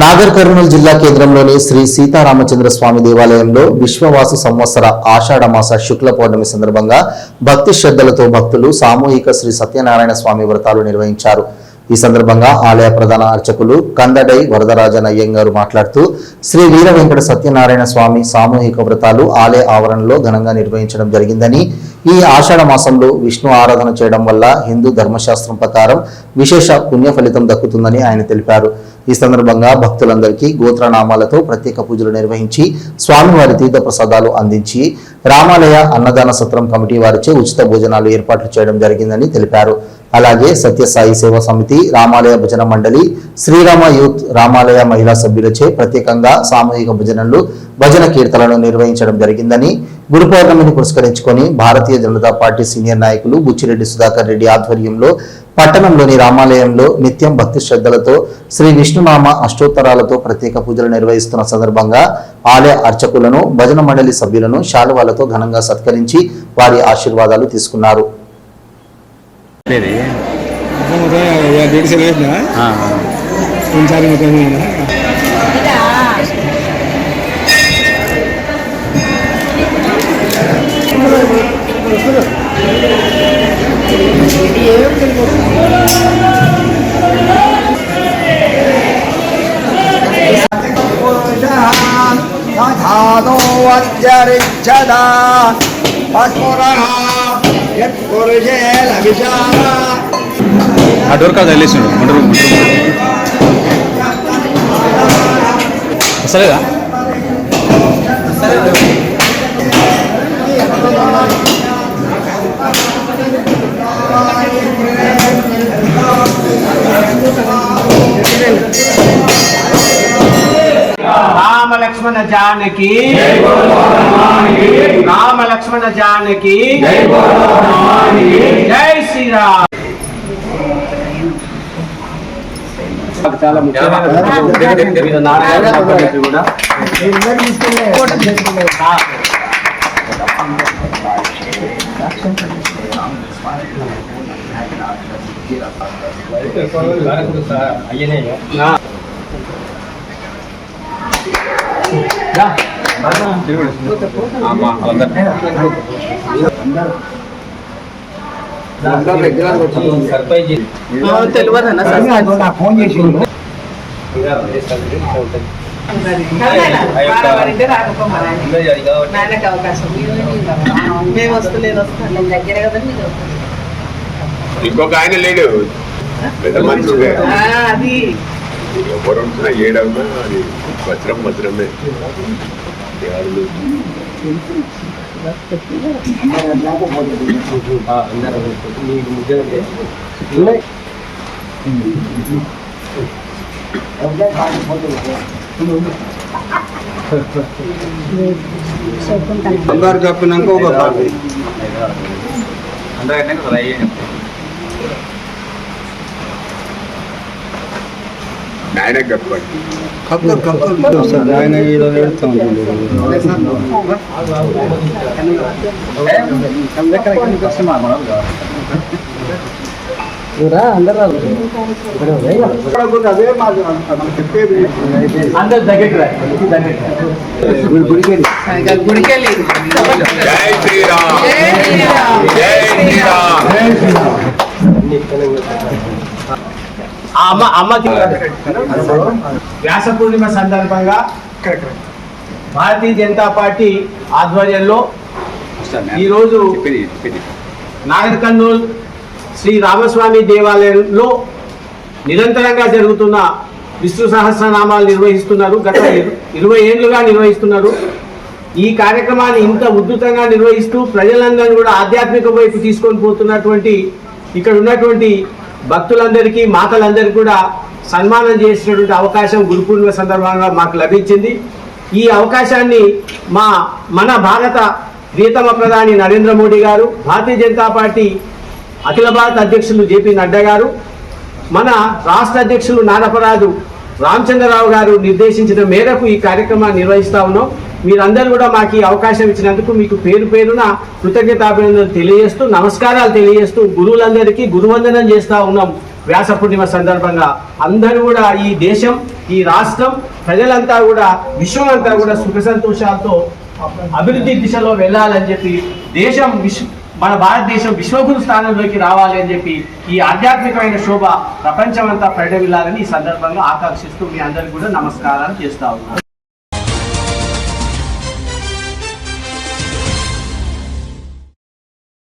నాగర్ కర్నూలు జిల్లా కేంద్రంలోని శ్రీ సీతారామచంద్ర స్వామి దేవాలయంలో విశ్వవాసు సంవత్సర ఆషాఢ మాస శుక్ల పౌర్ణమి సందర్భంగా భక్తి శ్రద్ధలతో భక్తులు సామూహిక శ్రీ సత్యనారాయణ స్వామి వ్రతాలు నిర్వహించారు. ఈ సందర్భంగా ఆలయ ప్రధాన అర్చకులు కందడై వరదరాజన్ అయ్యంగారు మాట్లాడుతూ శ్రీ వీర వెంకట సత్యనారాయణ స్వామి సామూహిక వ్రతాలు ఆలయ ఆవరణలో ఘనంగా నిర్వహించడం జరిగిందని ఈ ఆషాఢ మాసంలో విష్ణు ఆరాధన చేయడం వల్ల హిందూ ధర్మశాస్త్రం ప్రకారం విశేష పుణ్య ఫలితం దక్కుతుందని ఆయన తెలిపారు. ఈ సందర్భంగా భక్తులందరికీ గోత్రనామాలతో ప్రత్యేక పూజలు నిర్వహించి స్వామివారి తీర్థ ప్రసాదాలు అందించి రామాలయ అన్నదాన సత్రం కమిటీ వారిచే ఉచిత భోజనాలు ఏర్పాట్లు చేయడం జరిగిందని తెలిపారు. అలాగే సత్యసాయి సేవా సమితి రామాలయ భజన మండలి శ్రీరామ యూత్ రామాలయ మహిళా సభ్యులచే ప్రత్యేకంగా సామూహిక భజనలు భజన కీర్తనలు నిర్వహించడం జరిగిందని గురు పౌర్ణమిని పురస్కరించుకొని భారతీయ జనతా పార్టీ సీనియర్ నాయకులు బుచ్చిరెడ్డి సుధాకర్ రెడ్డి ఆధ్వర్యంలో పట్టణంలోని రామాలయంలో నిత్యం భక్తి శ్రద్ధలతో శ్రీ విష్ణునామ అష్టోత్తరాలతో ప్రత్యేక పూజలు నిర్వహిస్తున్న సందర్భంగా ఆలయ అర్చకులను భజన మండలి సభ్యులను శాలువాలతో ఘనంగా సత్కరించి వారి ఆశీర్వాదాలు తీసుకున్నారు. పరిచ్చదా ఆ డోర్ కాదు వెళ్ళేసాడు ముండరు వస్తలేదా? Thank లక్ష్మణ జానకి రామ లక్ష్మణ జానకి జై శ్రీరామ్ చాలా ముఖ్యమైన వివిధ నారాయణ సంబంధించి కూడా ఆ. అమ్మా వాళ్ళందరూ ఫోన్ చేసి నాన్నకి అవకాశం మేము వస్తలేదు వస్తాను దగ్గర కదా? మీరు ఇంకొక ఆయన లేడు. అది. ఎవరు ఉంటున్నా ఏడవునా అది వజ్రం వజ్రమే ఎవరు అందరు చెప్పినాక ఒక పార్టీ అందరూ కదా చెప్పేది అందరు దగ్గరికి రా దగ్గరికి రా. గుడికి వెళ్ళి జై శ్రీరామ్ జై శ్రీరామ్ ఆ అమ్మ అమ్మకి వ్యాస పూర్ణిమ సందర్భంగా భారతీయ జనతా పార్టీ ఆధ్వర్యంలో ఈరోజు చెప్పేది చెప్పేది నాగర్ కర్నూల్ శ్రీ రామస్వామి దేవాలయంలో నిరంతరంగా జరుగుతున్న విష్ణు సహస్రనామాలు నిర్వహిస్తున్నారు. గత ఇరవై ఏళ్ళుగా నిర్వహిస్తున్నారు. ఈ కార్యక్రమాన్ని ఇంత ఉద్ధృతంగా నిర్వహిస్తూ ప్రజలందరినీ కూడా ఆధ్యాత్మిక వైపు తీసుకొని పోతున్నటువంటి ఇక్కడ ఉన్నటువంటి భక్తులందరికీ మాతలందరికీ కూడా సన్మానం చేసినటువంటి అవకాశం గురు పూర్ణిమ సందర్భంగా మాకు లభించింది. ఈ అవకాశాన్ని మా మన భారత ప్రియతమ ప్రధాని నరేంద్ర మోడీ గారు భారతీయ జనతా పార్టీ అఖిల భారత అధ్యక్షులు జేపీ నడ్డా గారు మన రాష్ట్ర అధ్యక్షులు నారపరాజు రామచంద్రరావు గారు నిర్దేశించిన మేరకు ఈ కార్యక్రమాన్ని నిర్వహిస్తా ఉన్నాం. మీరందరూ కూడా మాకు ఈ అవకాశం ఇచ్చినందుకు మీకు పేరు పేరున కృతజ్ఞతాభినందనలు తెలియజేస్తూ నమస్కారాలు తెలియజేస్తూ గురువులందరికీ గురువందనం చేస్తూ ఉన్నాం వ్యాస పూర్ణిమ సందర్భంగా. అందరూ కూడా ఈ దేశం ఈ రాష్ట్రం ప్రజలంతా కూడా విశ్వం అంతా కూడా సుఖ సంతోషాలతో అభివృద్ధి దిశలో వెళ్ళాలని చెప్పి దేశం విశ్వ మన భారతదేశం విశ్వగురు స్థానంలోకి రావాలి అని చెప్పి ఈ ఆధ్యాత్మికమైన శోభ ప్రపంచమంతా ప్రడవిల్లాలని ఈ సందర్భంగా ఆకాంక్షిస్తూ మీ అందరికీ కూడా నమస్కారాలు చేస్తా ఉన్నాను